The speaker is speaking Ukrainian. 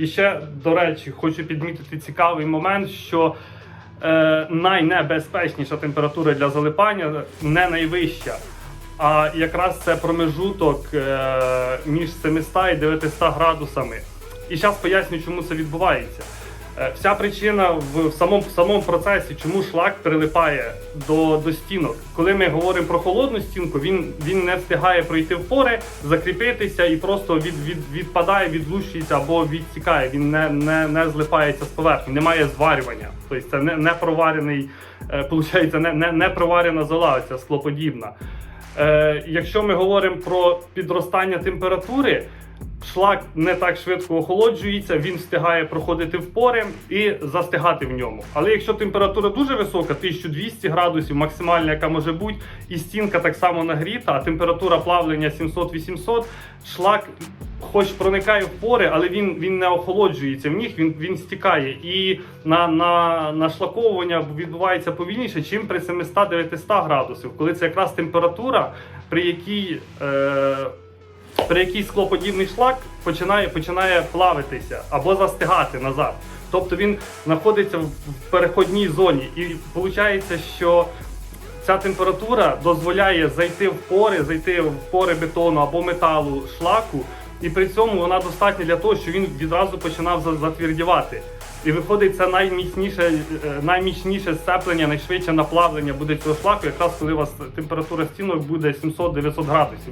І ще, до речі, хочу підмітити цікавий момент, що е, найнебезпечніша температура для залипання не найвища. А якраз це промежуток е, між 700 і 900 градусами. І зараз поясню, чому це відбувається. Е, Вся причина в самому, в самому процесі, чому шлак прилипає до, до стінок. Коли ми говоримо про холодну стінку, він, він не встигає пройти в пори, закріпитися і просто від, від, відпадає, відлущується або відтікає. Він не, не, не злипається з поверхні, немає зварювання. Тобто це не, не проварений, е, получається, не, не, не проварена зола, ця склоподібна. Е, якщо ми говоримо про підростання температури, шлак не так швидко охолоджується, він встигає проходити в пори і застигати в ньому. Але якщо температура дуже висока, 1200 градусів, максимальна, яка може бути, і стінка так само нагріта, а температура плавлення 700-800, шлак хоч проникає в пори, але він, він не охолоджується в них, він, він стікає. І на, на, нашлаковування відбувається повільніше, чим при 700-900 градусів, коли це якраз температура, при якій. Е, при якій склоподібний шлак починає, починає плавитися або застигати назад. Тобто він знаходиться в переходній зоні. І виходить, що ця температура дозволяє зайти в пори, зайти в пори бетону або металу шлаку, і при цьому вона достатня для того, щоб він відразу починав за- затвердівати. І виходить, це найміцніше, е, найміцніше сцеплення, найшвидше наплавлення буде цього шлаку, якраз коли у вас температура стінок буде 700-900 градусів.